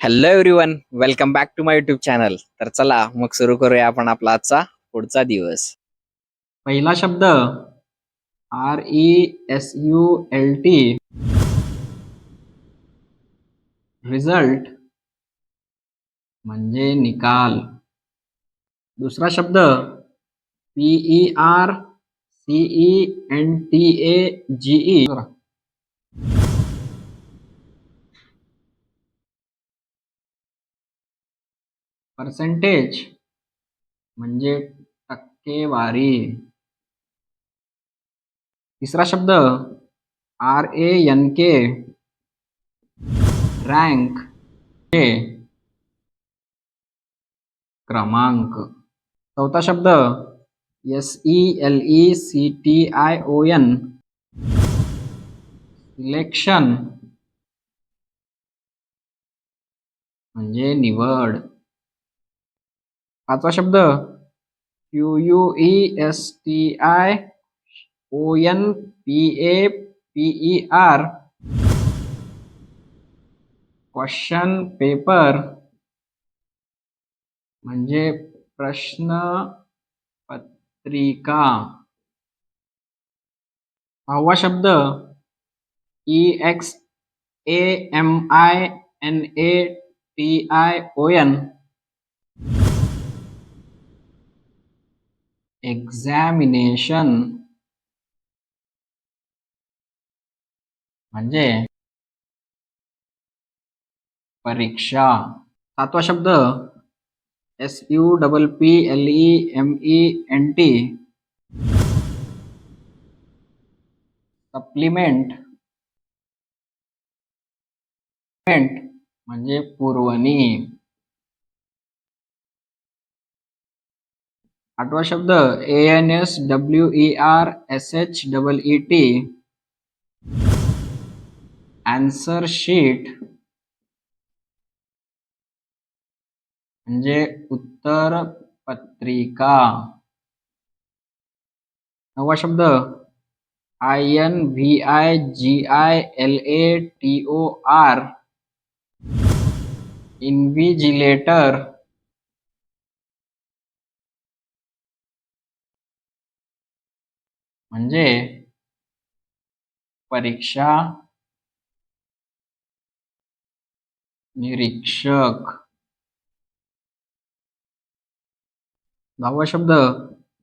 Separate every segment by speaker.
Speaker 1: Hello everyone welcome back to my YouTube channel तर चला मग सुरू करूया आपण आपला आजचा पुढचा दिवस.
Speaker 2: पहिला शब्द R E S U L T result म्हणजे निकाल. दुसरा शब्द P E R C E N T A G E percentage म्हणजे टक्केवारी. तिसरा शब्द R A N K rank हे क्रमांक. चौथा शब्द S E L E C T I O N selection म्हणजे निवड. पाचवा शब्द Q U E S T I O N P A P E R question paper म्हणजे प्रश्न पत्रिका सहावा शब्द E X A M I N A T I O N examination म्हणजे परीक्षा. सातवा शब्द S U double P L E M E N T supplement म्हणजे पुरवणी. आठवा शब्द A N S W E R S H double E T answer sheet म्हणजे उत्तर पत्रिका। नववा शब्द I N V I G I L A T O R invigilator म्हणजे परीक्षा निरीक्षक. दहावा शब्द.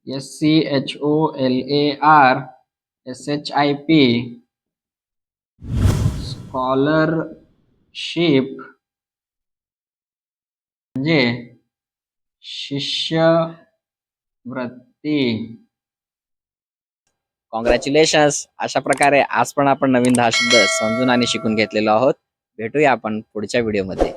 Speaker 2: S C H O L A R S H I P scholarship शिष्यवृत्ती.
Speaker 1: कॉंग्रॅच्युलेशन्स अशा प्रकारे आज पण आपण नवीन दहा शब्द समजून आणि शिकून घेतलेलो आहोत. भेटूया आपण पुढच्या व्हिडिओमध्ये